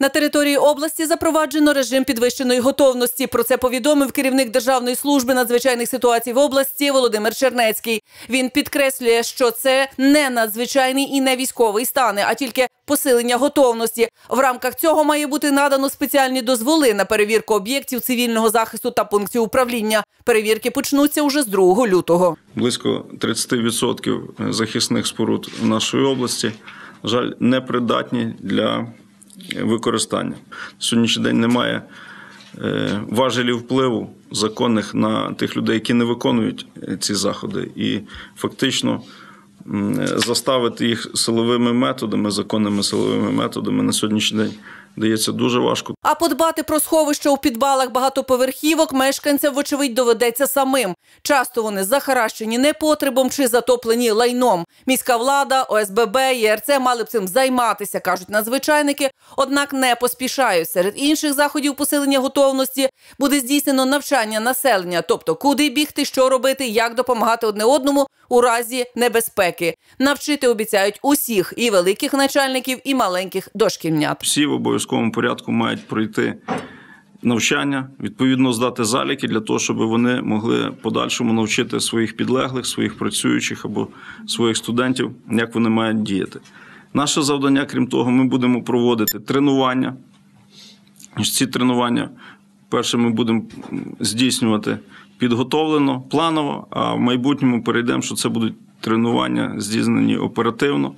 На території області запроваджено режим підвищеної готовності. Про це повідомив керівник Державної служби надзвичайних ситуацій в області Володимир Чернецький. Він підкреслює, що це не надзвичайний і не військовий стани, а тільки посилення готовності. В рамках цього має бути надано спеціальні дозволи на перевірку об'єктів цивільного захисту та пунктів управління. Перевірки почнуться уже з 2 лютого. Близько 30% захисних споруд нашої області, жаль, непридатні для використання. На сьогоднішній день немає е, важелів впливу законних на тих людей, які не виконують е, ці заходи, і фактично заставити їх силовими методами, законними силовими методами на сьогоднішній день дається дуже важко. А подбати про сховища у підвалах багатоповерхівок мешканцям, вочевидь, доведеться самим. Часто вони захаращені непотребом чи затоплені лайном. Міська влада, ОСББ, ЄРЦ мали б цим займатися, кажуть надзвичайники. Однак не поспішають. Серед інших заходів посилення готовності буде здійснено навчання населення, тобто куди бігти, що робити, як допомагати одне одному у разі небезпеки. Навчити обіцяють усіх і великих начальників, і маленьких дошкільнят. Всі в обов'язковому порядку мають пройти навчання, відповідно здати заліки для того, щоб вони могли подальшому навчити своїх підлеглих, своїх працюючих або своїх студентів, як вони мають діяти. Наше завдання, крім того, ми будемо проводити тренування. Ці тренування перше ми будемо здійснювати підготовлено, планово, а в майбутньому перейдемо, що це будуть тренування здійснені оперативно,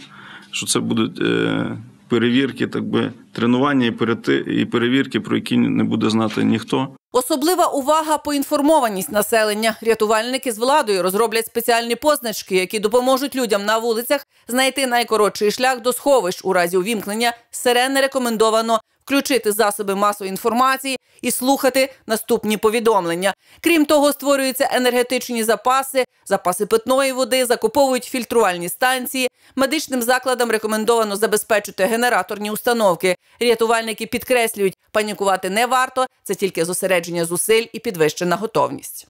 що це будуть е, перевірки, так би тренування і перети- і перевірки, про які не буде знати ніхто. Особлива увага поінформованість населення. Рятувальники з владою розроблять спеціальні позначки, які допоможуть людям на вулицях знайти найкоротший шлях до сховищ. У разі увімкнення сирени рекомендовано включити засоби масової інформації і слухати наступні повідомлення. Крім того, створюються енергетичні запаси, запаси питної води, закуповують фільтрувальні станції. Медичним закладам рекомендовано забезпечити генераторні установки. Рятувальники підкреслюють, панікувати не варто, це тільки зосередження зусиль і підвищена готовність.